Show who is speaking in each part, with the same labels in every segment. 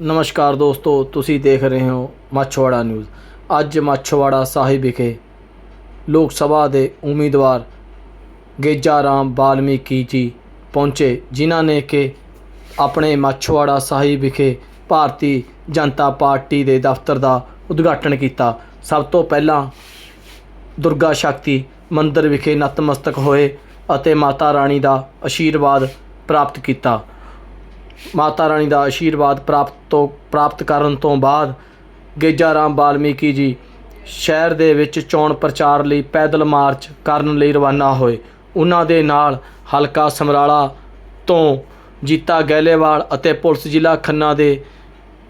Speaker 1: ਨਮਸਕਾਰ ਦੋਸਤੋ, ਤੁਸੀਂ ਦੇਖ ਰਹੇ ਹੋ ਮਾਛੋਵਾੜਾ ਨਿਊਜ਼। ਅੱਜ ਮਾਛੋਵਾੜਾ ਸਾਹਿਬ ਵਿਖੇ ਲੋਕ ਸਭਾ ਦੇ ਉਮੀਦਵਾਰ ਗੇਜਾ ਰਾਮ ਬਾਲਮੀਕੀ ਜੀ ਪਹੁੰਚੇ, ਜਿਨ੍ਹਾਂ ਨੇ ਕਿ ਆਪਣੇ ਮਾਛੋਵਾੜਾ ਸਾਹਿਬ ਵਿਖੇ ਭਾਰਤੀ ਜਨਤਾ ਪਾਰਟੀ ਦੇ ਦਫ਼ਤਰ ਦਾ ਉਦਘਾਟਨ ਕੀਤਾ। ਸਭ ਤੋਂ ਪਹਿਲਾਂ ਦੁਰਗਾ ਸ਼ਕਤੀ ਮੰਦਿਰ ਵਿਖੇ ਨਤਮਸਤਕ ਹੋਏ ਅਤੇ ਮਾਤਾ ਰਾਣੀ ਦਾ ਆਸ਼ੀਰਵਾਦ ਪ੍ਰਾਪਤ ਕੀਤਾ। ਮਾਤਾ ਰਾਣੀ ਦਾ ਆਸ਼ੀਰਵਾਦ ਪ੍ਰਾਪਤ ਤੋਂ, ਪ੍ਰਾਪਤ ਕਰਨ ਤੋਂ ਬਾਅਦ ਗੇਜਾ ਰਾਮ ਬਾਲਮੀਕੀ ਜੀ ਸ਼ਹਿਰ ਦੇ ਵਿੱਚ ਚੋਣ ਪ੍ਰਚਾਰ ਲਈ ਪੈਦਲ ਮਾਰਚ ਕਰਨ ਲਈ ਰਵਾਨਾ ਹੋਏ। ਉਹਨਾਂ ਦੇ ਨਾਲ ਹਲਕਾ ਸਮਰਾਲਾ ਤੋਂ ਜੀਤਾ ਗਹਿਲੇਵਾਲ ਅਤੇ ਪੁਲਿਸ ਜ਼ਿਲ੍ਹਾ ਖੰਨਾ ਦੇ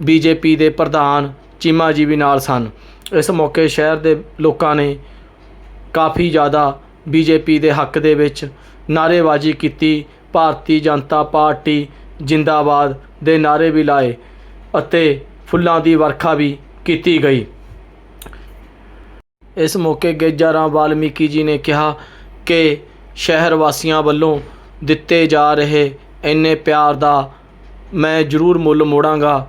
Speaker 1: ਬੀਜੇਪੀ ਦੇ ਪ੍ਰਧਾਨ ਚੀਮਾ ਜੀ ਵੀ ਨਾਲ ਸਨ। ਇਸ ਮੌਕੇ ਸ਼ਹਿਰ ਦੇ ਲੋਕਾਂ ਨੇ ਕਾਫੀ ਜ਼ਿਆਦਾ ਬੀਜੇਪੀ ਦੇ ਹੱਕ ਦੇ ਵਿੱਚ ਨਾਅਰੇਬਾਜ਼ੀ ਕੀਤੀ। ਭਾਰਤੀ ਜਨਤਾ ਪਾਰਟੀ ਜਿੰਦਾਬਾਦ ਦੇ ਨਾਅਰੇ ਵੀ ਲਾਏ ਅਤੇ ਫੁੱਲਾਂ ਦੀ ਵਰਖਾ ਵੀ ਕੀਤੀ ਗਈ। ਇਸ ਮੌਕੇ ਗੇਜਾ ਰਾਮ ਵਾਲਮੀਕੀ ਜੀ ਨੇ ਕਿਹਾ ਕਿ ਸ਼ਹਿਰ ਵਾਸੀਆਂ ਵੱਲੋਂ ਦਿੱਤੇ ਜਾ ਰਹੇ ਇੰਨੇ ਪਿਆਰ ਦਾ ਮੈਂ ਜ਼ਰੂਰ ਮੁੱਲ ਮੋੜਾਂਗਾ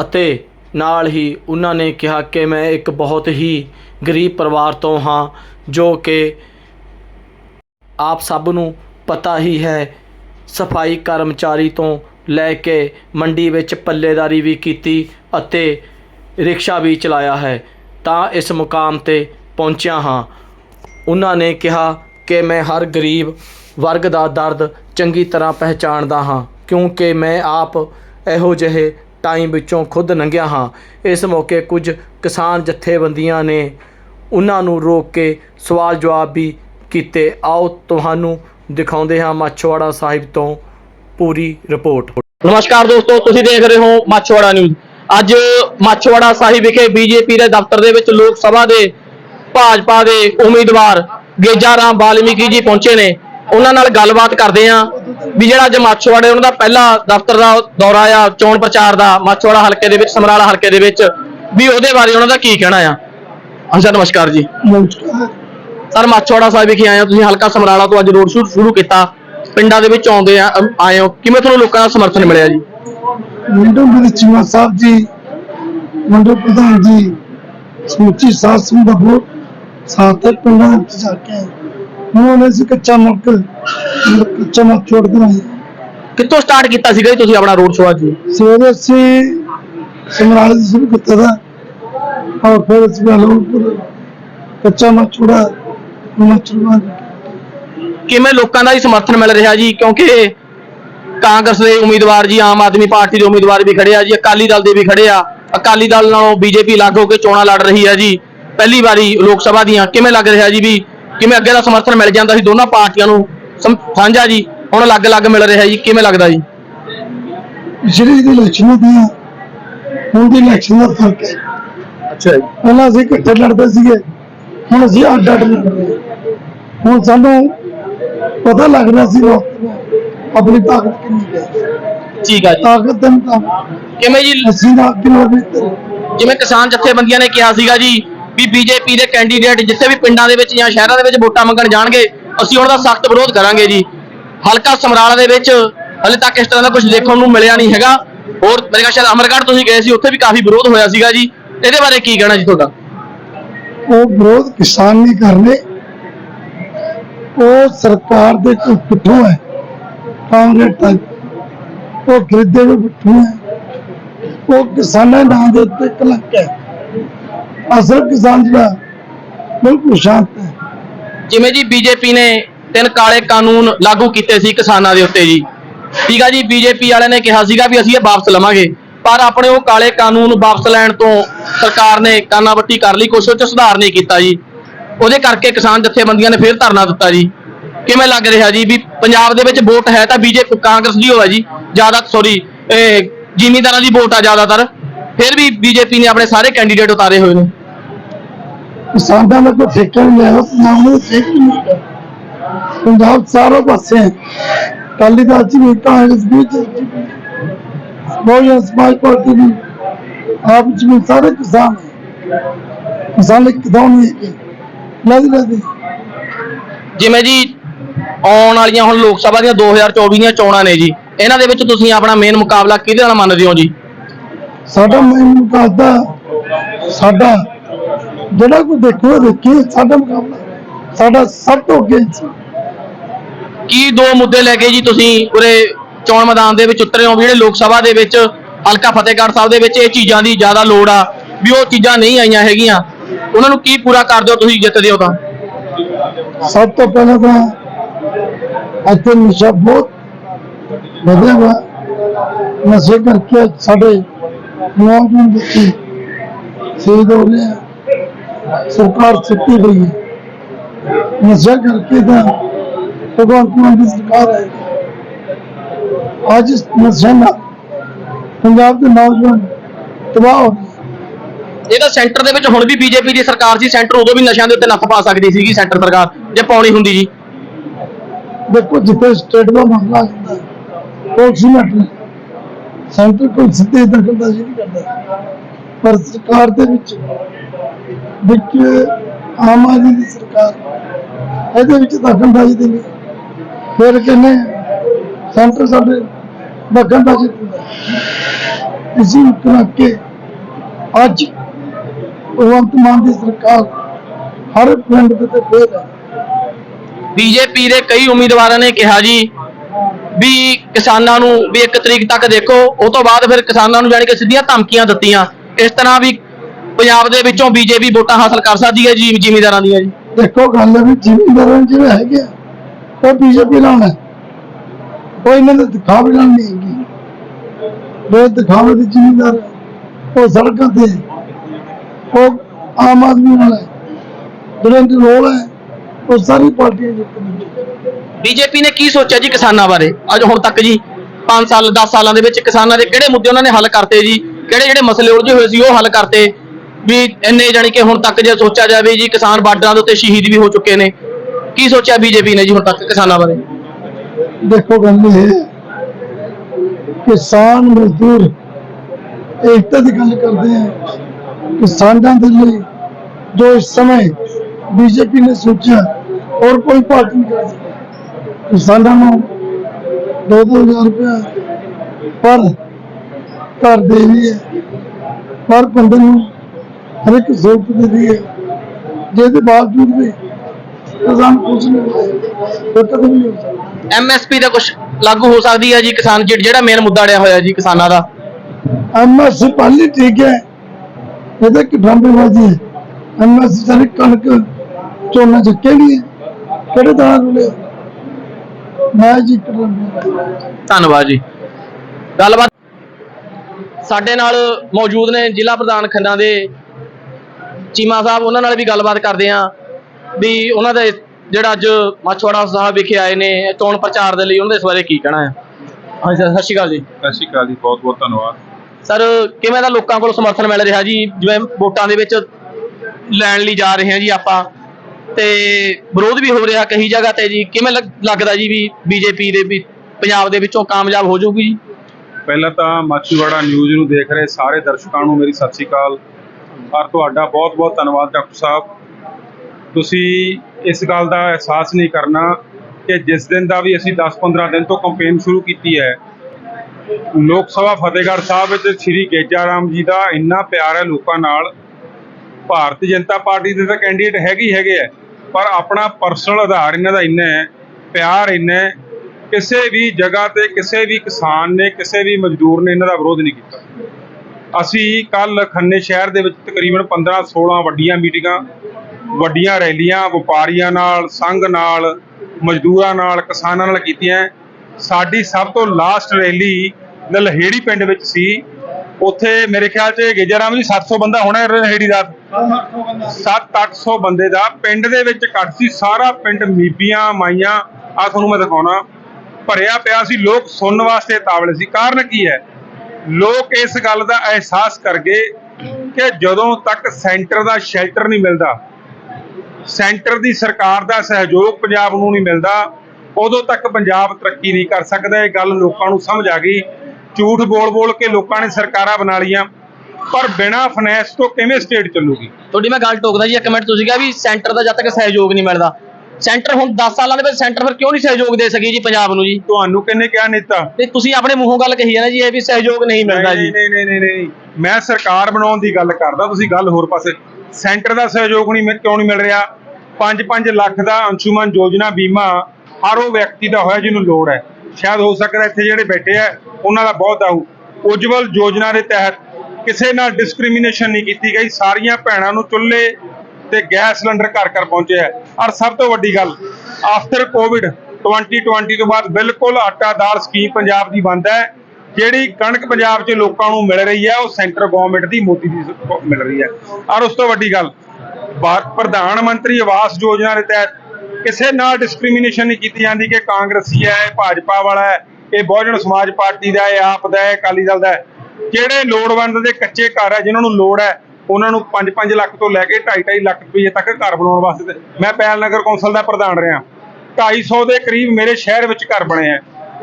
Speaker 1: ਅਤੇ ਨਾਲ ਹੀ ਉਹਨਾਂ ਨੇ ਕਿਹਾ ਕਿ ਮੈਂ ਇੱਕ ਬਹੁਤ ਹੀ ਗਰੀਬ ਪਰਿਵਾਰ ਤੋਂ ਹਾਂ ਜੋ ਕਿ ਆਪ ਸਭ ਨੂੰ ਪਤਾ ਹੀ ਹੈ ਸਫ਼ਾਈ ਕਰਮਚਾਰੀ ਤੋਂ ਲੈ ਕੇ ਮੰਡੀ ਵਿੱਚ ਪੱਲੇਦਾਰੀ ਵੀ ਕੀਤੀ ਅਤੇ ਰਿਕਸ਼ਾ ਵੀ ਚਲਾਇਆ ਹੈ। ਤਾਂ ਇਸ ਮੁਕਾਮ ਤੇ ਪਹੁੰਚਿਆ ਹਾਂ। ਉਹਨਾਂ ਨੇ ਕਿਹਾ ਕਿ ਮੈਂ ਹਰ ਗਰੀਬ ਵਰਗ ਦਾ ਦਰਦ ਚੰਗੀ ਤਰ੍ਹਾਂ ਪਹਿਚਾਣਦਾ ਹਾਂ, ਕਿਉਂਕਿ ਮੈਂ ਆਪ ਇਹੋ ਜਿਹੇ ਟਾਈਮ ਵਿੱਚੋਂ ਖੁਦ ਲੰਘਿਆ ਹਾਂ। ਇਸ ਮੌਕੇ ਕੁਝ ਕਿਸਾਨ ਜਥੇਬੰਦੀਆਂ ਨੇ ਉਹਨਾਂ ਨੂੰ ਰੋਕ ਕੇ ਸਵਾਲ ਜਵਾਬ ਵੀ ਕੀਤੇ, ਆਓ, ਤੁਹਾਨੂੰ ਦਿਖਾਉਂਦੇ ਹਾਂ ਮਾਛੋਵਾੜਾ ਸਾਹਿਬ ਤੋਂ ਪੂਰੀ ਰਿਪੋਰਟ।
Speaker 2: ਨਮਸਕਾਰ ਦੋਸਤੋ ਤੁਸੀਂ ਦੇਖ ਰਹੇ ਹੋ ਮਾਛੋਵਾੜਾ ਨਿਊਜ਼ ਅੱਜ ਮਾਛੋਵਾੜਾ ਸਾਹਿਬ ਵਿਖੇ ਬੀਜੇਪੀ ਦੇ ਦਫ਼ਤਰ ਦੇ ਵਿੱਚ ਲੋਕ ਸਭਾ ਦੇ ਭਾਜਪਾ ਦੇ ਉਮੀਦਵਾਰ ਗੇਜਾ ਰਾਮ ਵਾਲਮੀਕੀ ਜੀ ਪਹੁੰਚੇ ਨੇ। ਉਹਨਾਂ ਨਾਲ ਗੱਲਬਾਤ ਕਰਦੇ ਆਂ ਵੀ ਜਿਹੜਾ ਅੱਜ ਮਾਛੋਵਾੜੇ ਉਹਨਾਂ ਦਾ ਪਹਿਲਾ ਦਫ਼ਤਰ ਦਾ ਦੌਰਾ ਆ ਚੋਣ ਪ੍ਰਚਾਰ ਦਾ ਮਾਛੋਵਾੜਾ ਹਲਕੇ ਦੇ ਵਿੱਚ ਸਮਰਾਲਾ ਹਲਕੇ ਦੇ ਵਿੱਚ ਵੀ ਉਹਦੇ ਬਾਰੇ ਉਹਨਾਂ ਦਾ ਕੀ ਕਹਿਣਾ ਆ? ਹਾਂਜੀ ਨਮਸਕਾਰ ਜੀ। ਸਰ ਮਾਛੋੜਾ ਸਾਹਿਬ ਵਿਖੇ ਆਏ ਹੋ। ਤੁਸੀਂ ਹਲਕਾ ਸਮਰਾਲਾ ਤੋਂ ਅੱਜ ਰੋਡ ਸ਼ੋਅ ਸ਼ੁਰੂ ਕੀਤਾ। ਪਿੰਡਾਂ ਦੇ ਵਿੱਚ ਆਉਂਦੇ ਆ ਆਏ ਹੋ। ਕਿਵੇਂ ਤੁਹਾਨੂੰ ਲੋਕਾਂ ਦਾ ਸਮਰਥਨ ਮਿਲਿਆ ਜੀ?
Speaker 3: ਮੰਡਲ ਦੇ ਚੀਮਾ ਸਾਹਿਬ ਜੀ ਮੰਡਲ ਪ੍ਰਧਾਨ ਜੀ ਸਮੁੱਚੀ ਸਾਧ ਸੰਗਤ ਦਾ ਬਹੁਤ ਸਾਥ ਪਿੰਡਾਂ ਵਿੱਚ ਜਾ ਕੇ ਉਹਨਾਂ ਨੇ ਅਸੀਂ ਕੱਚਾ ਮੁਲਕ ਕੱਚਾ ਮੁਲਕ ਛੋੜ ਕੇ ਆਏ
Speaker 2: ਕਿੱਥੋਂ ਸਟਾਰਟ ਕੀਤਾ ਸੀਗਾ ਜੀ ਤੁਸੀਂ ਆਪਣਾ ਰੋਡ ਸ਼ੋਅ ਅੱਜ?
Speaker 3: ਸਵੇਰੇ ਸਮਰਾਲਾ ਸਮਰਾਜ ਸ਼ੁਰੂ ਕੀਤਾ ਦਾ। ਔਰ ਫਿਰ ਅਸੀਂ ਆਲੋਕਪੁਰ ਕੱਚਾ ਮੁਲਕ
Speaker 2: ਕਿਵੇਂ ਲੋਕਾਂ ਦਾ ਹੀ ਸਮਰਥਨ ਮਿਲ ਰਿਹਾ ਜੀ? ਕਿਉਂਕਿ ਕਾਂਗਰਸ ਦੇ ਉਮੀਦਵਾਰ ਜੀ ਆਮ ਆਦਮੀ ਪਾਰਟੀ ਦੇ ਉਮੀਦਵਾਰ ਵੀ ਖੜੇ ਆ ਜੀ ਅਕਾਲੀ ਦਲ ਦੇ ਵੀ ਖੜੇ ਆ। ਅਕਾਲੀ ਦਲ ਨਾਲੋਂ ਬੀਜੇਪੀ ਲੱਗ ਹੋ ਕੇ ਚੋਣਾਂ ਲੜ ਰਹੀ ਆ ਜੀ। ਪਹਿਲੀ ਵਾਰੀ ਲੋਕ ਸਭਾ ਦੀਆਂ ਕਿਵੇਂ ਲੱਗ ਰਿਹਾ ਜੀ ਵੀ ਕਿਵੇਂ ਅੱਗੇ ਦਾ ਸਮਰਥਨ ਮਿਲ ਜਾਂਦਾ ਸੀ? ਦੋਨਾਂ ਪਾਰਟੀਆਂ ਨੂੰ ਸਾਂਝਾ ਜੀ ਹੁਣ ਅਲੱਗ-ਅਲੱਗ ਮਿਲ ਰਿਹਾ ਜੀ ਕਿਵੇਂ ਲੱਗਦਾ ਜੀ?
Speaker 3: ਪਿਛਲੀ ਦੀ ਇਲੈਕਸ਼ਨ ਦੀਆਂ ਹੁਣ ਦੀ ਇਲੈਕਸ਼ਨ ਦਾ ਫ਼ਰਕ ਹੈ।
Speaker 2: ਅੱਛਾ ਜੀ।
Speaker 3: ਪਹਿਲਾਂ ਅਸੀਂ ਇਕੱਠੇ ਲੜਦੇ ਸੀਗੇ ਹੁਣ ਅਸੀਂ ਅੱਡ ਅੱਡ ਲੜਦੇ ਹਾਂ। ਹੁਣ ਸਾਨੂੰ ਪਤਾ ਲੱਗ ਰਿਹਾ ਸੀ ਆਪਣੀ ਤਾਕਤ ਕਿੰਨੀ ਹੈ।
Speaker 2: ਠੀਕ ਆ ਜੀ।
Speaker 3: ਤਾਕਤ ਦੇ ਮੁਤਾਬਕ
Speaker 2: ਕਿਵੇਂ ਜੀ?
Speaker 3: 80 ਕਿਲੋਮੀਟਰ
Speaker 2: ਜਿਵੇਂ ਕਿਸਾਨ ਜਥੇਬੰਦੀਆਂ ਨੇ ਕਿਹਾ ਸੀਗਾ ਜੀ ਵੀ ਬੀਜੇਪੀ ਦੇ ਕੈਂਡੀਡੇਟ ਜਿੱਥੇ ਵੀ ਪਿੰਡਾਂ ਦੇ ਵਿੱਚ ਜਾਂ ਸ਼ਹਿਰਾਂ ਦੇ ਵਿੱਚ ਵੋਟਾਂ ਮੰਗਣ ਜਾਣਗੇ ਅਸੀਂ ਉਹਨਾਂ ਦਾ ਸਖਤ ਵਿਰੋਧ ਕਰਾਂਗੇ ਜੀ। ਹਲਕਾ ਸਮਰਾਲਾ ਦੇ ਵਿੱਚ ਹਲੇ ਤੱਕ ਇਸ ਤਰ੍ਹਾਂ ਦਾ ਕੁਝ ਦੇਖਣ ਨੂੰ ਮਿਲਿਆ ਨਹੀਂ ਹੈਗਾ। ਹੋਰ ਮੇਰੇ ਖਿਆਲ ਸ਼ਾਇਦ ਅਮਰਗੜ੍ਹ ਤੁਸੀਂ ਗਏ ਸੀ ਉੱਥੇ ਵੀ ਕਾਫੀ ਵਿਰੋਧ ਹੋਇਆ ਸੀਗਾ ਜੀ। ਇਹਦੇ ਬਾਰੇ ਕੀ ਕਹਿਣਾ ਜੀ ਤੁਹਾਡਾ?
Speaker 3: ਉਹ ਵਿਰੋਧ ਕਿਸਾਨ ਨਹੀਂ ਕਰਨੇ ਉਹ ਸਰਕਾਰ ਦੇ ਕੋਈ ਪਿੱਠੋਂ ਹੈ, ਕਾਂਗਰਸ ਟਾਈਪ ਉਹ ਖਰੀਦੇ ਵੀ ਪਿੱਠੋਂ ਹੈ। ਉਹ ਕਿਸਾਨਾਂ ਨਾਂ ਦੇ ਉੱਤੇ ਕਲੰਕ ਹੈ। ਅਸਲ ਕਿਸਾਨ ਜਿਹੜਾ ਬਿਲਕੁਲ ਸ਼ਾਂਤ ਹੈ।
Speaker 2: ਜਿਵੇਂ ਜੀ ਬੀਜੇਪੀ ਨੇ ਤਿੰਨ ਕਾਲੇ ਕਾਨੂੰਨ ਲਾਗੂ ਕੀਤੇ ਸੀ ਕਿਸਾਨਾਂ ਦੇ ਉੱਤੇ ਜੀ। ਠੀਕ ਆ ਜੀ, ਬੀਜੇਪੀ ਵਾਲਿਆਂ ਨੇ ਕਿਹਾ ਸੀਗਾ ਵੀ ਅਸੀਂ ਇਹ ਵਾਪਸ ਲਵਾਂਗੇ। ਪਰ ਆਪਣੇ ਉਹ ਕਾਲੇ ਕਾਨੂੰਨ ਵਾਪਸ ਲੈਣ ਤੋਂ ਸਰਕਾਰ ਨੇ ਕਾਨਾਵੱਟੀ ਕਰ ਲਈ, ਕੁਛ ਉਹ 'ਚ ਸੁਧਾਰ ਨਹੀਂ ਕੀਤਾ ਜੀ। ਉਹਦੇ ਕਰਕੇ ਕਿਸਾਨ ਜਥੇਬੰਦੀਆਂ ਨੇ ਫੇਰ ਧਰਨਾ ਦਿੱਤਾ ਜੀ। ਕਿਵੇਂ ਲੱਗ ਰਿਹਾ ਜੀ? ਵੀ ਪੰਜਾਬ ਦੇ ਵਿੱਚ ਵੋਟ ਹੈ ਤਾਂ ਬੀਜੇਪੀ ਕਾਂਗਰਸ ਦੀ ਹੋਇਆ ਜੀ। ਜ਼ਿਆਦਾ ਸੌਰੀ ਜ਼ਿਮੀਂਦਾਰਾਂ ਦੀ ਵੋਟ ਆ ਜ਼ਿਆਦਾਤਰ। ਫਿਰ ਵੀ ਬੀਜੇਪੀ ਨੇ ਆਪਣੇ ਸਾਰੇ ਕੈਂਡੀਡੇਟ ਉਤਾਰੇ ਹੋਏ ਨੇ।
Speaker 3: ਕਿਸਾਨਾਂ ਦਾ ਕੋਈ ਠੇਕਾ ਨਹੀਂ ਲਿਆ ਪੰਜਾਬ ਨੂੰ ਠੇਕ ਨਹੀਂ ਪੰਜਾਬ ਚਾਰੋਂ ਪਾਸੇ ਹੈ। ਕਾਲੀ ਦਾ ਜੀ ਵੀ, ਕਾਂਗਰਸ ਵੀ ਬਹੁਜਨ ਸਮਾਜ ਪਾਰਟੀ ਵੀ, ਆਪ ਜੀ ਸਾਰੇ ਕਿਸਾਨ। ਕਿਸਾਨ ਇੱਕ ਕਿਦਾਂ ਨਹੀਂ ਲੱਗ ਲੱਗ
Speaker 2: ਜਿਵੇਂ ਜੀ ਆਉਣ ਵਾਲੀਆਂ ਹੁਣ ਲੋਕ ਸਭਾ ਦੀਆਂ 2024 ਦੀਆਂ ਚੋਣਾਂ ਨੇ ਜੀ ਇਹਨਾਂ ਦੇ ਵਿੱਚ ਤੁਸੀਂ ਆਪਣਾ ਮੇਨ ਮੁਕਾਬਲਾ ਕਿਹਦੇ ਨਾਲ ਮੰਨਦੇ ਹੋ ਜੀ?
Speaker 3: ਸਾਡਾ ਮੈਨੂੰ ਕਹਦਾ ਸਾਡਾ ਜਿਹੜਾ ਕੋਈ ਦੇਖੋ ਦੇਖੀ ਸਾਡਾ ਮੁਕਾਬਲਾ ਸਾਡਾ ਸਭ ਤੋਂ ਅੱਗੇ ਸੀ
Speaker 2: ਕੀ ਦੋ ਮੁੱਦੇ ਲੈ ਕੇ ਜੀ ਤੁਸੀਂ ਉਰੇ ਚੋਣ ਮੈਦਾਨ ਦੇ ਵਿੱਚ ਉਤਰੇ ਹੋ? ਵੀ ਜਿਹੜੇ ਲੋਕ ਸਭਾ ਦੇ ਵਿੱਚ ਹਲਕਾ ਫਤਿਹਗੜ੍ਹ ਸਾਹਿਬ ਦੇ ਵਿੱਚ ਇਹ ਚੀਜ਼ਾਂ ਦੀ ਜ਼ਿਆਦਾ ਲੋੜ ਆ ਵੀ ਉਹ ਚੀਜ਼ਾਂ ਨਹੀਂ ਆਈਆਂ ਹੈਗੀਆਂ। ਉਹਨਾਂ ਨੂੰ ਕੀ ਪੂਰਾ ਕਰ ਦਿਓ ਤੁਸੀਂ ਜਿੱਤਦੇ ਹੋ ਤਾਂ?
Speaker 3: ਸਭ ਤੋਂ ਪਹਿਲਾਂ ਤਾਂ ਇੱਥੇ ਨਸ਼ਾ ਬਹੁਤ ਵਧਿਆ ਵਾ। ਨਸ਼ੇ ਕਰਕੇ ਸਾਡੇ ਨੌਜਵਾਨ ਬੱਚੇ ਸ਼ਹੀਦ ਹੋ ਰਹੇ ਆ। ਸਰਕਾਰ ਸੁੱਤੀ ਗਈ ਹੈ ਨਸ਼ਾ ਕਰਕੇ ਤਾਂ ਭਗਵੰਤ ਮਾਨ ਦੀ ਸਰਕਾਰ ਹੈ ਅੱਜ ਇਸ ਨਾਲ ਪੰਜਾਬ ਦੇ ਨੌਜਵਾਨ ਤਬਾਹ ਹੋ ਗਏ।
Speaker 2: ਇਹ ਤਾਂ ਸੈਂਟਰ ਦੇ ਵਿੱਚ ਹੁਣ ਵੀ ਬੀਜੇਪੀ ਦੀ ਸਰਕਾਰ ਸੀ ਸੈਂਟਰ ਉਦੋਂ ਵੀ ਨਸ਼ਿਆਂ ਦੇ ਉੱਤੇ ਨੱਥ ਪਾ ਸਕਦੀ ਸੀਗੀ ਸੈਂਟਰ ਸਰਕਾਰ, ਜੇ ਪਾਉਣੀ ਹੁੰਦੀ ਜੀ।
Speaker 3: ਦੇਖੋ, ਜਿੱਥੇ ਸਟੇਟ ਦਾ ਮਾਮਲਾ ਹੁੰਦਾ, ਪੁਲਿਸ ਮੈਟਰ ਸੈਂਟਰ ਕੋਈ ਸਿੱਧੇ ਦਖਲਅੰਦਾਜ਼ੀ ਨਹੀਂ ਕਰਦਾ। ਪਰ ਸਰਕਾਰ ਦੇ ਵਿੱਚ ਵਿੱਚ ਆਮ ਆਦਮੀ ਦੀ ਸਰਕਾਰ, ਇਹਦੇ ਵਿੱਚ ਦਖਲਅੰਦਾਜ਼ੀ ਦੇ ਲਈ। ਫਿਰ ਕਹਿੰਦੇ ਸੈਂਟਰ ਸਾਡੇ ਦਖਲਅੰਦਾਜ਼ੀ ਦਿੰਦਾ ਇਸੇ ਕਰਕੇ ਅੱਜ ਭਗਵੰਤ ਮਾਨ ਦੀ ਸਰਕਾਰ ਹਰ ਪਿੰਡ ਦੇ ਤੇ ਫੇਰ ਹੈ।
Speaker 2: ਬੀਜੇਪੀ ਦੇ ਕਈ ਉਮੀਦਵਾਰਾਂ ਨੇ ਕਿਹਾ ਜੀ ਵੀ ਕਿਸਾਨਾਂ ਨੂੰ ਵੀ ਇੱਕ ਤਰੀਕ ਤੱਕ ਦੇਖੋ ਉਹ ਤੋਂ ਬਾਅਦ ਫਿਰ ਕਿਸਾਨਾਂ ਨੂੰ ਜਾਣੀ ਕਿ ਸਿੱਧੀਆਂ ਧਮਕੀਆਂ ਦਿੱਤੀਆਂ। ਇਸ ਤਰ੍ਹਾਂ ਵੀ ਪੰਜਾਬ ਦੇ ਵਿੱਚੋਂ ਬੀਜੇਪੀ ਵੋਟਾਂ ਹਾਸਲ ਕਰ ਸਕਦੀ ਹੈ ਜੀ ਜ਼ਿਮੀਦਾਰਾਂ ਦੀਆਂ ਜੀ।
Speaker 3: ਦੇਖੋ ਗੱਲ ਹੈ ਵੀ ਜ਼ਿਮੀਂਦਾਰਾਂ ਜਿਹੜੇ ਹੈਗੇ ਆ, ਉਹ ਬੀਜੇਪੀ ਨਾਲ ਹੈ। ਉਹ ਇਹਨਾਂ ਦੇ ਦਿਖਾਵੇ ਨਾਲ ਨਹੀਂ ਹੈਗੀ। ਉਹ ਦਿਖਾਵੇ ਦੇ ਜ਼ਿਮੀਂਦਾਰ ਉਹ ਸੜਕਾਂ ਤੇ ਉਹ ਆਮ ਆਦਮੀ ਨਾਲ ਹੈ ਜਿਹੜੇ ਰੋਲ ਹੈ ਉਹ ਸਾਰੀ ਪਾਰਟੀਆਂ ਜਿੱਤਣਗੀਆਂ
Speaker 2: ਬੀਜੇਪੀ ਨੇ ਕੀ ਸੋਚਿਆ ਜੀ ਕਿਸਾਨਾਂ ਬਾਰੇ? ਅੱਜ ਹੁਣ ਤੱਕ ਜੀ 5 ਸਾਲ 10 ਸਾਲਾਂ ਦੇ ਵਿੱਚ ਕਿਸਾਨਾਂ ਦੇ ਕਿਹੜੇ ਮੁੱਦੇ ਉਹਨਾਂ ਨੇ ਹੱਲ ਕਰਤੇ ਜੀ? ਕਿਹੜੇ ਜਿਹੜੇ ਮਸਲੇ ਉਲਝੇ ਹੋਏ ਸੀ ਉਹ ਹੱਲ ਕਰਤੇ। ਵੀ ਇੰਨੇ ਜਾਣੀ ਕਿ ਹੁਣ ਤੱਕ ਜੇ ਸੋਚਿਆ ਜਾਵੇ ਜੀ ਕਿਸਾਨ ਬਾਰਡਰਾਂ ਦੇ ਉੱਤੇ ਸ਼ਹੀਦ ਵੀ ਹੋ ਚੁੱਕੇ ਨੇ। ਕੀ ਸੋਚਿਆ ਬੀਜੇਪੀ ਨੇ ਜੀ ਹੁਣ ਤੱਕ ਕਿਸਾਨਾਂ ਬਾਰੇ?
Speaker 3: ਦੇਖੋ ਗੱਲ ਇਹ ਹੈ ਕਿਸਾਨ ਮਜ਼ਦੂਰ ਏਕਤਾ ਦੀ ਗੱਲ ਕਰਦੇ ਆ ਕਿਸਾਨਾਂ ਦੇ ਲਈ ਜੋ ਇਸ ਸਮੇਂ ਬੀਜੇਪੀ ਨੇ ਸੋਚਿਆ ਔਰ ਕੋਈ ਪਾਰਟੀ ਨਹੀਂ ਕਰ ਸਕਦੀ। ਕਿਸਾਨਾਂ ਨੂੰ ਦੋ ਦੋ ਹਜ਼ਾਰ ਰੁਪਇਆ ਪਰ ਘਰ ਦੇ ਰਹੀ ਹੈ ਪਰ ਬੰਦੇ ਨੂੰ ਹਰ ਇੱਕ ਸਹੂਲਤ ਦੇ ਰਹੀ ਹੈ। ਜਿਹਦੇ ਬਾਵਜੂਦ ਵੀ ਕਿਸਾਨ ਕੁਝ ਨਹੀਂ ਵੀ ਨਹੀਂ ਹੋ ਸਕਦਾ।
Speaker 2: ਐਮਐਸਪੀ ਦਾ ਕੁਝ ਲਾਗੂ ਹੋ ਸਕਦੀ ਹੈ ਜੀ ਕਿਸਾਨ ਜਿਹੜਾ ਮੇਨ ਮੁੱਦਾ ਅੜਿਆ ਹੋਇਆ ਜੀ ਕਿਸਾਨਾਂ ਦਾ?
Speaker 3: ਐਮਐਸਸੀ ਪਾਲੀ ਠੀਕ ਹੈ। ਇਹਦੇ ਕਿ ਡਰਾਮੇਬਾਜ਼ੀ ਹੈ। ਐਮਐਸਸੀ ਸਾਰੀ ਕਣਕ ਝੋਨਾ ਚ ਕਿਹੜੀ ਹੈ? ਕਿਹੜੇ ਦਾਣਾ ਰੁਲੇ? ਮੈਂ ਜੀ ਡਰਾਮੇਬਾਜ਼ੀ।
Speaker 2: ਧੰਨਵਾਦ ਜੀ। ਗੱਲਬਾਤ ਸਾਡੇ ਨਾਲ ਮੌਜੂਦ ਨੇ ਜ਼ਿਲ੍ਹਾ ਪ੍ਰਧਾਨ ਖੰਨਾ ਦੇ ਚੀਮਾ ਸਾਹਿਬ। ਉਹਨਾਂ ਨਾਲ ਵੀ ਗੱਲਬਾਤ ਕਰਦੇ ਆਂ ਵੀ ਉਹਨਾਂ ਦੇ ਜਿਹੜਾ ਅੱਜ ਮਾਛਵਾੜਾ ਸਾਹਿਬ ਵਿਖੇ ਆਏ ਨੇ ਚੋਣ ਪ੍ਰਚਾਰ ਦੇ ਲਈ ਉਹਨਾਂ ਦੇ ਇਸ ਬਾਰੇ ਕੀ ਕਹਿਣਾ ਹੈ? ਹਾਂਜੀ ਸਰ ਸਤਿ ਸ਼੍ਰੀ ਅਕਾਲ ਜੀ।
Speaker 4: ਸਤਿ ਸ਼੍ਰੀ ਅਕਾਲ ਜੀ ਬਹੁਤ ਬਹੁਤ ਧੰਨਵਾਦ।
Speaker 2: ਸਰ, ਕਿਵੇਂ ਦਾ ਲੋਕਾਂ ਕੋਲ ਸਮਰਥਨ ਮਿਲ ਰਿਹਾ ਜੀ? ਜਿਵੇਂ ਵੋਟਾਂ ਦੇ ਵਿੱਚ ਲੈਣ ਲਈ ਜਾ ਰਹੇ ਹਾਂ ਜੀ ਆਪਾਂ, ਤੇ ਵਿਰੋਧ ਵੀ ਹੋ ਰਿਹਾ ਕਈ ਜਗ੍ਹਾ ਤੇ ਜੀ। ਕਿਵੇਂ ਲੱਗਦਾ ਜੀ ਵੀ ਬੀਜੇਪੀ ਦੇ ਵੀ, ਪੰਜਾਬ ਦੇ ਵਿੱਚੋਂ ਕਾਮਯਾਬ ਹੋ ਜਾਊਗੀ ਜੀ?
Speaker 4: ਪਹਿਲਾਂ ਤਾਂ ਮਾਛੀਵਾੜਾ ਨਿਊਜ਼ ਨੂੰ ਦੇਖ ਰਹੇ ਸਾਰੇ ਦਰਸ਼ਕਾਂ ਨੂੰ ਮੇਰੀ ਸਤਿ ਸ਼੍ਰੀ ਅਕਾਲ। ਔਰ ਤੁਹਾਡਾ ਬਹੁਤ ਬਹੁਤ ਧੰਨਵਾਦ, ਡਾਕਟਰ ਸਾਹਿਬ। ਤੁਸੀਂ ਇਸ ਗੱਲ ਦਾ ਅਹਿਸਾਸ ਨਹੀਂ ਕਰਨਾ ਕਿ ਜਿਸ ਦਿਨ ਦਾ ਵੀ ਅਸੀਂ 10-15 ਦਿਨ ਤੋਂ ਕੰਪੇਨ ਸ਼ੁਰੂ ਕੀਤੀ ਹੈ ਲੋਕ ਸਭਾ ਫਤਿਹਗੜ੍ਹ ਸਾਹਿਬ ਵਿੱਚ ਸ਼੍ਰੀ ਕੇਜਾ ਰਾਮ ਜੀ ਦਾ ਇੰਨਾ ਪਿਆਰ ਹੈ ਲੋਕਾਂ ਨਾਲ। ਭਾਰਤੀ ਜਨਤਾ ਪਾਰਟੀ ਦੇ ਤਾਂ ਕੈਂਡੀਡੇਟ ਹੈਗੇ ਹੀ ਹੈਗੇ ਆ ਪਰ ਆਪਣਾ ਪਰਸਨਲ ਆਧਾਰ ਇਹਨਾਂ ਦਾ ਇੰਨਾ ਹੈ, ਪਿਆਰ ਇੰਨਾ ਹੈ, ਕਿਸੇ ਵੀ ਜਗ੍ਹਾ ਤੇ ਕਿਸੇ ਵੀ ਕਿਸਾਨ ਨੇ, ਕਿਸੇ ਵੀ ਮਜ਼ਦੂਰ ਨੇ ਇਹਨਾਂ ਦਾ ਵਿਰੋਧ ਨਹੀਂ ਕੀਤਾ। ਅਸੀਂ ਕੱਲ ਖੰਨੇ ਸ਼ਹਿਰ ਦੇ ਵਿੱਚ ਤਕਰੀਬਨ 15 16 ਵੱਡੀਆਂ ਮੀਟਿੰਗਾਂ, ਵੱਡੀਆਂ ਰੈਲੀਆਂ, ਵਪਾਰੀਆਂ ਨਾਲ, ਸੰਘ ਨਾਲ, ਮਜ਼ਦੂਰਾਂ ਨਾਲ, ਕਿਸਾਨਾਂ ਨਾਲ ਕੀਤੀਆਂ। ਸਾਡੀ ਸਭ ਤੋਂ ਲਾਸਟ ਰੈਲੀ ਲਲਹੇੜੀ ਪਿੰਡ ਵਿੱਚ ਸੀ। ਉੱਥੇ ਮੇਰੇ ਖਿਆਲ 'ਚ ਗੇਜਰਾਮ ਜੀ 700 ਬੰਦਾ ਹੋਣਾ ਲਲਹੇੜੀ ਦਾ। 7-800 ਬੰਦੇ ਦਾ। ਪਿੰਡ ਦੇ ਵਿੱਚ ਇਕੱਠ ਸੀ। ਸਾਰਾ ਪਿੰਡ ਮੀਬੀਆਂ ਮਾਈਆਂ ਆ ਤੁਹਾਨੂੰ ਮੈਂ ਦਿਖਾਉਣਾ। ਭਰਿਆ ਪਿਆ ਸੀ। ਲੋਕ ਸੁਣਨ ਵਾਸਤੇ ਤਾਵਲੇ ਸੀ। ਕਾਰਨ ਕੀ ਹੈ? ਲੋਕ ਇਸ ਗੱਲ ਦਾ ਅਹਿਸਾਸ ਕਰ ਗਏ ਕਿ ਜਦੋਂ ਤੱਕ ਸੈਂਟਰ ਦਾ ਸ਼ੈਲਟਰ ਨਹੀਂ ਮਿਲਦਾ, ਸੈਂਟਰ ਦੀ ਸਰਕਾਰ ਦਾ ਸਹਿਯੋਗ ਪੰਜਾਬ ਨੂੰ ਨਹੀਂ ਮਿਲਦਾ, ਉਦੋਂ ਤੱਕ ਪੰਜਾਬ ਤਰੱਕੀ ਨਹੀਂ ਕਰ ਸਕਦਾ। ਇਹ ਗੱਲ ਲੋਕਾਂ ਨੂੰ ਸਮਝ ਆ ਗਈ। ਝੂਠ ਬੋਲ-ਬੋਲ ਕੇ ਲੋਕਾਂ ਨੇ ਸਰਕਾਰਾਂ ਬਣਾ ਲਈਆਂ। ਪਰ ਬਿਨਾਂ ਫਾਈਨੈਂਸ ਤੋਂ ਕਿਵੇਂ ਸਟੇਟ ਚੱਲੂਗੀ?
Speaker 2: ਤੁਹਾਡੀ ਮੈਂ ਗੱਲ ਟੋਕਦਾ ਜੀ ਇੱਕ ਮਿੰਟ ਤੁਸੀਂ ਕਿਹਾ ਵੀ ਸੈਂਟਰ ਦਾ ਜਦ ਤੱਕ ਸਹਿਯੋਗ ਨਹੀਂ ਮਿਲਦਾ। ਸੈਂਟਰ ਹੁਣ 10 ਸਾਲਾਂ ਦੇ ਵਿੱਚ ਸੈਂਟਰ ਫਿਰ ਕਿਉਂ ਨਹੀਂ ਸਹਿਯੋਗ ਦੇ ਸਕੀ ਜੀ ਪੰਜਾਬ ਨੂੰ ਜੀ?
Speaker 4: ਤੁਹਾਨੂੰ ਕਿੰਨੇ ਕਿਹਾ ਨੇਤਾ?
Speaker 2: ਤੇ ਤੁਸੀਂ ਆਪਣੇ ਮੂੰਹੋਂ ਗੱਲ ਕਹੀ ਹੈ ਨਾ ਜੀ ਇਹ ਵੀ ਸਹਿਯੋਗ ਨਹੀਂ ਮਿਲਦਾ ਜੀ।
Speaker 4: ਨਹੀਂ ਨਹੀਂ ਨਹੀਂ ਨਹੀਂ ਮੈਂ ਸਰਕਾਰ ਬਣਾਉਣ ਦੀ ਗੱਲ ਕਰਦਾ ਤੁਸੀਂ ਗੱਲ ਹੋਰ ਪਾਸੇ। ਸੈਂਟਰ ਦਾ ਸਹਿਯੋਗ ਨਹੀਂ ਕਿਉਂ ਨਹੀਂ ਮਿਲ ਰਿਹਾ? 5-5 ਲੱਖ ਦਾ ਅੰਸ਼ੁਮਨ ਯੋਜਨਾ ਬੀਮਾ ਹਰ ਉਹ ਵਿਅਕਤੀ ਦਾ ਹੋਇਆ ਜਿਹਨੂੰ ਲੋੜ ਹੈ। ਸ਼ਾਇਦ ਹੋ ਸਕਦਾ ਇੱਥੇ ਜਿਹੜੇ ਬੈਠੇ ਆ, ਉਹਨਾਂ ਦਾ ਬਹੁਤ ਆਊ। ਉਜਵਲ ਯੋਜਨਾ ਦੇ ਤਹਿਤ ਕਿਸੇ ਨਾਲ ਡਿਸਕ੍ਰਿਮੀਨੇਸ਼ਨ ਨਹੀਂ ਕੀਤੀ ਗਈ। ਸਾਰੀਆਂ ਭੈਣਾਂ ਨੂੰ ਚੁੱਲ੍ਹੇ ਤੇ ਗੈਸ ਸਿਲੰਡਰ ਘਰ ਘਰ ਪਹੁੰਚਿਆ ਹੈ। ਔਰ ਸਭ ਤੋਂ ਵੱਡੀ ਗੱਲ ਆਫਟਰ ਕੋਵਿਡ 2020 ਤੋਂ ਬਾਅਦ ਬਿਲਕੁਲ ਆਟਾ ਦਾਲ ਸਕੀਮ ਪੰਜਾਬ ਦੀ ਬੰਦ ਹੈ। ਜਿਹੜੀ ਕਣਕ ਪੰਜਾਬ 'ਚ ਲੋਕਾਂ ਨੂੰ ਮਿਲ ਰਹੀ ਹੈ, ਉਹ ਸੈਂਟਰ ਗਵਰਨਮੈਂਟ ਦੀ, ਮੋਦੀ ਦੀ ਮਿਲ ਰਹੀ ਹੈ। ਔਰ ਉਸ ਤੋਂ ਵੱਡੀ ਗੱਲ ਪ੍ਰਧਾਨ ਮੰਤਰੀ ਆਵਾਸ ਯੋਜਨਾ ਦੇ ਤਹਿਤ ਕਿਸੇ ਨਾਲ ਡਿਸਕ੍ਰਿਮੀਨੇਸ਼ਨ ਨਹੀਂ ਕੀਤੀ ਜਾਂਦੀ ਕਿ ਕਾਂਗਰਸੀ ਹੈ ਇਹ ਭਾਜਪਾ ਵਾਲਾ ਹੈ ਇਹ ਬਹੁਜਨ ਸਮਾਜ ਪਾਰਟੀ ਦਾ ਹੈ, ਆਪ ਦਾ ਹੈ, ਅਕਾਲੀ ਦਲ ਦਾ ਜਿਹੜੇ ਲੋੜਵੰਦ ਦੇ ਕੱਚੇ ਘਰ ਹੈ, ਜਿਨ੍ਹਾਂ ਨੂੰ ਲੋੜ ਹੈ, ਉਹਨਾਂ ਨੂੰ 5-5 ਲੱਖ ਤੋਂ ਲੈ ਕੇ 2.5 ਲੱਖ ਰੁਪਏ ਤੱਕ ਘਰ ਬਣਾਉਣ ਵਾਸਤੇ ਮੈਂ ਪੈਲ ਨਗਰ ਕੌਂਸਲ ਦਾ ਪ੍ਰਧਾਨ ਰਿਹਾ। 250 ਦੇ ਕਰੀਬ ਮੇਰੇ ਸ਼ਹਿਰ ਵਿੱਚ ਘਰ ਬਣੇ ਹੈ।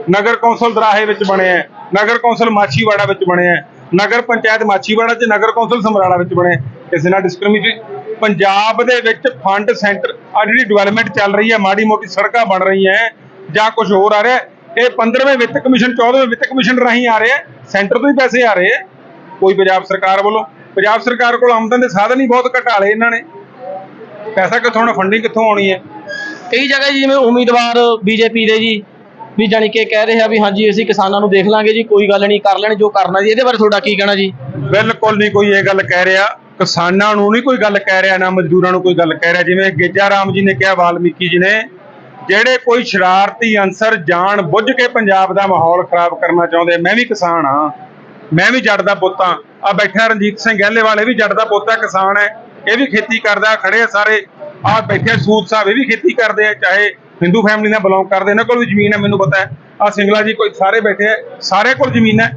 Speaker 4: ਨਗਰ ਕੌਂਸਲ ਦਰਾਹੇ ਵਿੱਚ ਬਣੇ ਹੈ। ਨਗਰ ਕੌਂਸਲ ਮਾਛੀਵਾੜਾ ਵਿੱਚ ਬਣੇ ਹੈ। ਨਗਰ ਪੰਚਾਇਤ ਮਾਛੀਵਾੜਾ ਤੇ ਨਗਰ ਕੌਂਸਲ ਸਮਰਾਲਾ ਵਿੱਚ ਬਣੇ ਹੈ। ਕਿਸੇ ਨਾਲ ਡਿਸਕ੍ਰਿਮੀਨੇਸ਼ਨ ਪੰਜਾਬ ਦੇ ਵਿੱਚ ਫੰਡ ਸੈਂਟਰ ਆ ਜਿਹੜੀ ਡਿਵੈਲਪਮੈਂਟ ਚੱਲ ਰਹੀ ਹੈ ਮਾੜੀ ਮੋਟੀ ਸੜਕਾਂ ਬਣ ਰਹੀਆਂ ਹੈ ਜਾਂ ਕੁਝ ਹੋਰ ਆ ਰਿਹਾ ਇਹ 15ਵੇਂ ਵਿੱਤ ਕਮਿਸ਼ਨ 14ਵੇਂ ਵਿੱਤ ਕਮਿਸ਼ਨ ਰਾਹੀਂ ਆ ਰਹੇ ਹੈ ਸੈਂਟਰ ਤੋਂ ਹੀ ਪੈਸੇ ਆ ਰਹੇ ਹੈ। ਕੋਈ ਪੰਜਾਬ ਸਰਕਾਰ ਵੱਲੋਂ ਪੰਜਾਬ ਸਰਕਾਰ ਕੋਲ ਆਮਦਨ ਦੇ ਸਾਧਨ ਹੀ ਬਹੁਤ ਘਟਾਲੇ ਇਹਨਾਂ ਨੇ। ਪੈਸਾ ਕਿੱਥੋਂ ਆਉਣਾ ਫੰਡਿੰਗ ਕਿੱਥੋਂ ਆਉਣੀ ਹੈ?
Speaker 2: ਕਈ ਜਗ੍ਹਾ ਜੀ ਜਿਵੇਂ ਉਮੀਦਵਾਰ ਬੀਜੇਪੀ ਦੇ ਜੀ ਵੀ ਜਾਣੀ ਕਿ ਕਹਿ ਰਹੇ ਆ ਵੀ ਹਾਂਜੀ ਅਸੀਂ ਕਿਸਾਨਾਂ ਨੂੰ ਦੇਖ ਲਾਂਗੇ ਜੀ ਕੋਈ ਗੱਲ ਨਹੀਂ ਕਰ ਲੈਣ ਜੋ ਕਰਨਾ ਜੀ ਇਹਦੇ ਬਾਰੇ ਤੁਹਾਡਾ ਕੀ ਕਹਿਣਾ ਜੀ?
Speaker 4: ਬਿਲਕੁਲ ਨਹੀਂ ਕੋਈ ਇਹ ਗੱਲ ਕਹਿ ਰਿਹਾ। ਕਿਸਾਨਾਂ ਨੂੰ ਨਹੀਂ ਕੋਈ ਗੱਲ ਕਹਿ ਰਿਹਾ, ਨਾ ਮਜ਼ਦੂਰਾਂ ਨੂੰ ਕੋਈ ਗੱਲ ਕਹਿ ਰਿਹਾ। ਜਿਵੇਂ ਗੇਜਾ ਰਾਮ ਜੀ ਨੇ ਕਿਹਾ, ਵਾਲਮੀਕੀ ਜੀ ਨੇ, ਜਿਹੜੇ ਕੋਈ ਸ਼ਰਾਰਤੀ ਅਨਸਰ ਜਾਣ ਬੁੱਝ ਕੇ ਪੰਜਾਬ ਦਾ ਮਾਹੌਲ ਖਰਾਬ ਕਰਨਾ ਚਾਹੁੰਦੇ, ਮੈਂ ਵੀ ਕਿਸਾਨ ਹਾਂ, ਮੈਂ ਵੀ ਜੱਟ ਦਾ ਪੁੱਤ ਹਾਂ। ਆ ਬੈਠਾ ਰਣਜੀਤ ਸਿੰਘ ਗਹਿਲੇ ਵਾਲੇ ਵੀ ਜੱਟ ਦਾ ਪੁੱਤ ਹੈ, ਕਿਸਾਨ ਹੈ, ਇਹ ਵੀ ਖੇਤੀ ਕਰਦਾ, ਖੜੇ ਆ ਸਾਰੇ। ਆ ਬੈਠੇ ਸੂਦ ਸਾਹਿਬ, ਇਹ ਵੀ ਖੇਤੀ ਕਰਦੇ ਆ, ਚਾਹੇ ਹਿੰਦੂ ਫੈਮਿਲੀ ਨਾਲ ਬਿਲੋਂਗ ਕਰਦੇ, ਇਹਨਾਂ ਕੋਲ ਵੀ ਜ਼ਮੀਨ ਹੈ, ਮੈਨੂੰ ਪਤਾ ਹੈ। ਆ ਸਿੰਗਲਾ ਜੀ ਕੋਈ ਸਾਰੇ ਬੈਠੇ ਆ, ਸਾਰੇ ਕੋਲ ਜ਼ਮੀਨ ਹੈ।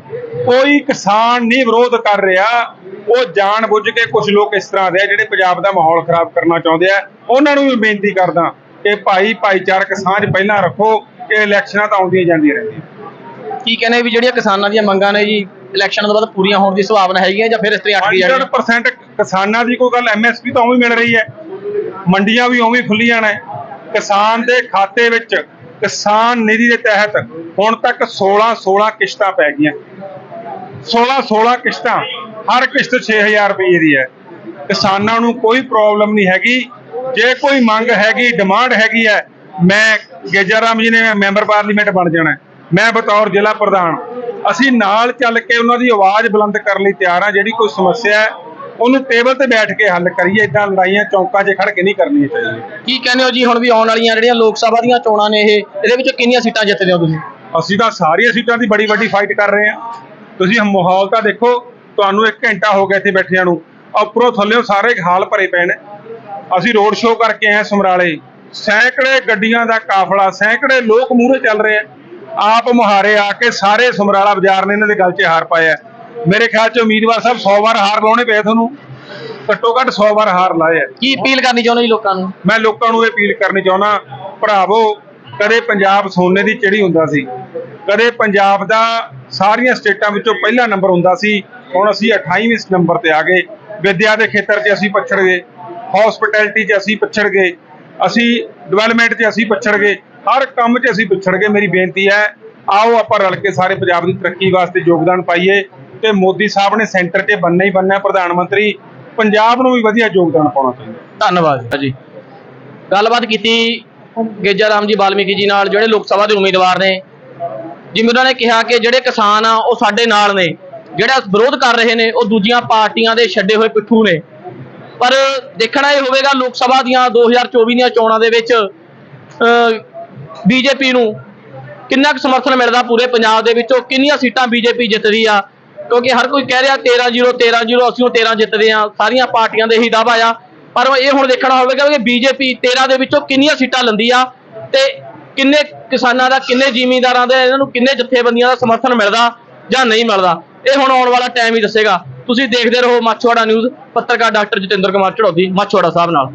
Speaker 4: ਕੋਈ ਕਿਸਾਨ ਨਹੀਂ ਵਿਰੋਧ ਕਰ ਰਿਹਾ। ਉਹ ਜਾਣ ਬੁੱਝ ਕੇ ਕੁਝ ਲੋਕ ਇਸ ਤਰ੍ਹਾਂ ਦੇ ਆ ਜਿਹੜੇ ਪੰਜਾਬ ਦਾ ਮਾਹੌਲ ਖਰਾਬ ਕਰਨਾ ਚਾਹੁੰਦੇ ਆ। ਉਹਨਾਂ ਨੂੰ ਵੀ ਬੇਨਤੀ ਕਰਦਾ ਕਿ ਭਾਈ ਭਾਈਚਾਰਕ ਸਾਂਝ ਪਹਿਲਾਂ ਰੱਖੋ ਇਹ ਇਲੈਕਸ਼ਨਾਂ ਤਾਂ ਆਉਂਦੀਆਂ ਜਾਂਦੀਆਂ ਰਹਿੰਦੀਆਂ।
Speaker 2: ਕੀ ਕਹਿੰਦੇ ਵੀ ਜਿਹੜੀਆਂ ਕਿਸਾਨਾਂ ਦੀਆਂ ਮੰਗਾਂ ਨੇ ਜੀ ਇਲੈਕਸ਼ਨ ਤੋਂ ਬਾਅਦ ਪੂਰੀਆਂ ਹੋਣ ਦੀ ਸੰਭਾਵਨਾ ਹੈਗੀ ਹੈ ਜਾਂ ਫਿਰ ਇਸ ਤੇ ਅਟਕ ਜਾਣਗੀਆਂ
Speaker 4: 100% ਕਿਸਾਨਾਂ ਦੀ ਕੋਈ ਗੱਲ ਐਮਐਸਪੀ ਤਾਂ ਉਵੇਂ ਮਿਲ ਰਹੀ ਹੈ। ਮੰਡੀਆਂ ਵੀ ਉਵੇਂ ਖੁੱਲੀਆਂ ਨੇ। ਕਿਸਾਨ ਦੇ ਖਾਤੇ ਵਿੱਚ ਕਿਸਾਨ ਨਿਧੀ ਦੇ ਤਹਿਤ ਹੁਣ ਤੱਕ 16 16 ਕਿਸ਼ਤਾਂ ਪੈ ਗਈਆਂ। 16 16 ਕਿਸ਼ਤਾਂ ਹਰ ਕਿਸ਼ਤ 6000 ਰੁਪਏ ਦੀ ਹੈ। ਕਿਸਾਨਾਂ ਨੂੰ ਕੋਈ ਪ੍ਰੋਬਲਮ ਨਹੀਂ ਹੈਗੀ। ਜੇ ਕੋਈ ਮੰਗ ਹੈਗੀ ਡਿਮਾਂਡ ਹੈਗੀ ਹੈ ਮੈਂ ਗੇਜਾ ਰਾਮ ਜੀ ਨੇ ਮੈਂਬਰ ਪਾਰਲੀਮੈਂਟ ਬਣ ਜਾਣਾ। ਮੈਂ ਬਤੌਰ ਜ਼ਿਲ੍ਹਾ ਪ੍ਰਧਾਨ। ਅਸੀਂ ਨਾਲ ਚੱਲ ਕੇ ਉਹਨਾਂ ਦੀ ਆਵਾਜ਼ ਬੁਲੰਦ ਕਰਨ ਲਈ ਤਿਆਰ ਹਾਂ। ਜਿਹੜੀ ਕੋਈ ਸਮੱਸਿਆ ਹੈ ਉਹਨੂੰ ਟੇਬਲ ਤੇ ਬੈਠ ਕੇ ਹੱਲ ਕਰੀਏ। ਇਦਾਂ ਲੜਾਈਆਂ ਚੌਂਕਾਂ 'ਚ ਖੜ ਕੇ ਨਹੀਂ ਕਰਨੀਆਂ ਚਾਹੀਦੀਆਂ।
Speaker 2: ਕੀ ਕਹਿੰਦੇ ਹੋ ਜੀ ਹੁਣ ਵੀ ਆਉਣ ਵਾਲੀਆਂ ਜਿਹੜੀਆਂ ਲੋਕ ਸਭਾ ਦੀਆਂ ਚੋਣਾਂ ਨੇ ਇਹ ਇਹਦੇ ਵਿੱਚ ਕਿੰਨੀਆਂ ਸੀਟਾਂ ਜਿੱਤਦੇ ਹੋ ਤੁਸੀਂ?
Speaker 4: ਅਸੀਂ ਤਾਂ ਸਾਰੀਆਂ ਸੀਟਾਂ ਦੀ ਬੜੀ ਵੱਡੀ ਫਾਈਟ ਕਰ ਰਹੇ ਹਾਂ। ਤੁਸੀਂ ਮਾਹੌਲ ਤਾਂ ਦੇਖੋ ਤੁਹਾਨੂੰ ਇੱਕ ਘੰਟਾ ਹੋ ਗਿਆ ਇੱਥੇ ਬੈਠਿਆਂ ਨੂੰ। ਉੱਪਰੋਂ ਥੱਲੇੋਂ ਸਾਰੇ ਹਾਲ ਭਰੇ ਪਏ ਨੇ। ਅਸੀਂ ਰੋਡ ਸ਼ੋਅ ਕਰਕੇ ਆਏ ਸਮਰਾਲੇ। ਸੈਂਕੜੇ ਗੱਡੀਆਂ ਦਾ ਕਾਫਲਾ ਸੈਂਕੜੇ ਲੋਕ ਮੂਹਰੇ ਚੱਲ ਰਹੇ ਆ। ਆਪ ਮੁਹਾਰੇ ਆ ਕੇ ਸਾਰੇ ਸਮਰਾਲਾ ਬਾਜ਼ਾਰ ਨੇ ਇਹਨਾਂ ਦੇ ਗੱਲ 'ਚ ਹਾਰ ਪਾਇਆ ਮੇਰੇ ਖਿਆਲ 'ਚ ਉਮੀਦਵਾਰ ਸਾਹਿਬ 100 ਵਾਰ ਹਾਰ ਲਾਉਣੇ ਪਏ ਤੁਹਾਨੂੰ। ਘੱਟੋ ਘੱਟ 100 ਵਾਰ ਹਾਰ ਲਾਏ ਆ।
Speaker 2: ਕੀ ਅਪੀਲ ਕਰਨੀ ਚਾਹੁੰਦੇ ਜੀ ਲੋਕਾਂ ਨੂੰ?
Speaker 4: ਮੈਂ ਲੋਕਾਂ ਨੂੰ ਇਹ ਅਪੀਲ ਕਰਨੀ ਚਾਹੁੰਦਾ ਭਰਾਵੋ ਕਦੇ ਪੰਜਾਬ ਸੋਨੇ ਦੀ ਚਿੜੀ ਹੁੰਦਾ ਸੀ। ਕਦੇ ਪੰਜਾਬ ਦਾ ਸਾਰੀਆਂ ਸਟੇਟਾਂ ਵਿੱਚੋਂ ਪਹਿਲਾ ਨੰਬਰ ਹੁੰਦਾ ਸੀ। ਹੁਣ ਅਸੀਂ 28ਵੇਂ ਨੰਬਰ ਤੇ ਆ ਗਏ। ਵਿਦਿਆ ਦੇ ਖੇਤਰ 'ਚ ਅਸੀਂ ਪਛੜ ਗਏ। ਹਸਪਿਟੈਲਿਟੀ 'ਚ ਅਸੀਂ ਪਛੜ ਗਏ। ਅਸੀਂ ਡਿਵੈਲਪਮੈਂਟ 'ਚ ਅਸੀਂ ਪਛੜ ਗਏ। ਹਰ ਕੰਮ 'ਚ ਅਸੀਂ ਪਛੜ ਗਏ। ਮੇਰੀ ਬੇਨਤੀ ਹੈ ਆਓ ਆਪਾਂ ਰਲ ਕੇ ਸਾਰੇ ਪੰਜਾਬ ਦੀ ਤਰੱਕੀ ਵਾਸਤੇ ਯੋਗਦਾਨ ਪਾਈਏ ਤੇ ਮੋਦੀ ਸਾਹਿਬ ਨੇ ਸੈਂਟਰ 'ਤੇ ਬੰਨਾ ਹੀ ਬੰਨਾ ਪ੍ਰਧਾਨ ਮੰਤਰੀ। ਪੰਜਾਬ ਨੂੰ ਵੀ ਵਧੀਆ ਯੋਗਦਾਨ ਪਾਉਣਾ ਚਾਹੀਦਾ।
Speaker 2: ਧੰਨਵਾਦ। ਜੀ ਗੱਲਬਾਤ ਕੀਤੀ ਗੇਜਾ ਰਾਮ ਜੀ ਵਾਲਮੀਕੀ ਜੀ ਨਾਲ ਜਿਹੜੇ ਲੋਕ ਸਭਾ ਦੇ ਉਮੀਦਵਾਰ ਨੇ। ਜਿਵੇਂ ਉਹਨਾਂ ਨੇ ਕਿਹਾ ਕਿ ਜਿਹੜੇ ਕਿਸਾਨ ਆ ਉਹ ਸਾਡੇ ਨਾਲ ਨੇ। ਜਿਹੜਾ ਵਿਰੋਧ ਕਰ ਰਹੇ ਨੇ, ਉਹ ਦੂਜੀਆਂ ਪਾਰਟੀਆਂ ਦੇ ਛੱਡੇ ਹੋਏ ਪਿੱਠੂ ਨੇ। ਪਰ ਦੇਖਣਾ ਇਹ ਹੋਵੇਗਾ, ਲੋਕ ਸਭਾ ਦੀਆਂ 2024 ਦੀਆਂ ਚੋਣਾਂ ਦੇ ਵਿੱਚ ਬੀਜੇਪੀ ਨੂੰ ਕਿੰਨਾ ਕੁ ਸਮਰਥਨ ਮਿਲਦਾ ਪੂਰੇ ਪੰਜਾਬ ਦੇ ਵਿੱਚੋਂ? ਕਿੰਨੀਆਂ ਸੀਟਾਂ ਬੀਜੇਪੀ ਜਿੱਤਦੀ ਆ? ਕਿਉਂਕਿ ਹਰ ਕੋਈ ਕਹਿ ਰਿਹਾ 13-0 13-0 ਅਸੀਂ ਉਹ 13 ਜਿੱਤਦੇ ਆ ਸਾਰੀਆਂ ਪਾਰਟੀਆਂ ਦੇ ਹੀ ਦਾਅਵਾ ਆ ਪਰ ਇਹ ਹੁਣ ਦੇਖਣਾ ਹੋਵੇਗਾ ਕਿ ਬੀਜੇਪੀ 13 ਦੇ ਵਿੱਚੋਂ ਕਿੰਨੀਆਂ ਸੀਟਾਂ ਲੈਂਦੀ ਆ ਤੇ ਕਿੰਨੇ ਕਿਸਾਨਾਂ ਦਾ, ਕਿੰਨੇ ਜ਼ਿਮੀਂਦਾਰਾਂ ਦਾ, ਇਹਨਾਂ ਨੂੰ ਕਿੰਨੇ ਜਥੇਬੰਦੀਆਂ ਦਾ ਸਮਰਥਨ ਮਿਲਦਾ ਜਾਂ ਨਹੀਂ ਮਿਲਦਾ? ਇਹ ਹੁਣ ਆਉਣ ਵਾਲਾ ਟਾਈਮ ਹੀ ਦੱਸੇਗਾ। ਤੁਸੀਂ ਦੇਖਦੇ ਰਹੋ ਮਾਛੋੜਾ ਨਿਊਜ਼ ਪੱਤਰਕਾਰ ਡਾਕਟਰ ਜਤਿੰਦਰ ਕੁਮਾਰ ਚੜੌਦੀ ਮਾਛੋੜਾ ਸਾਹਿਬ ਨਾਲ।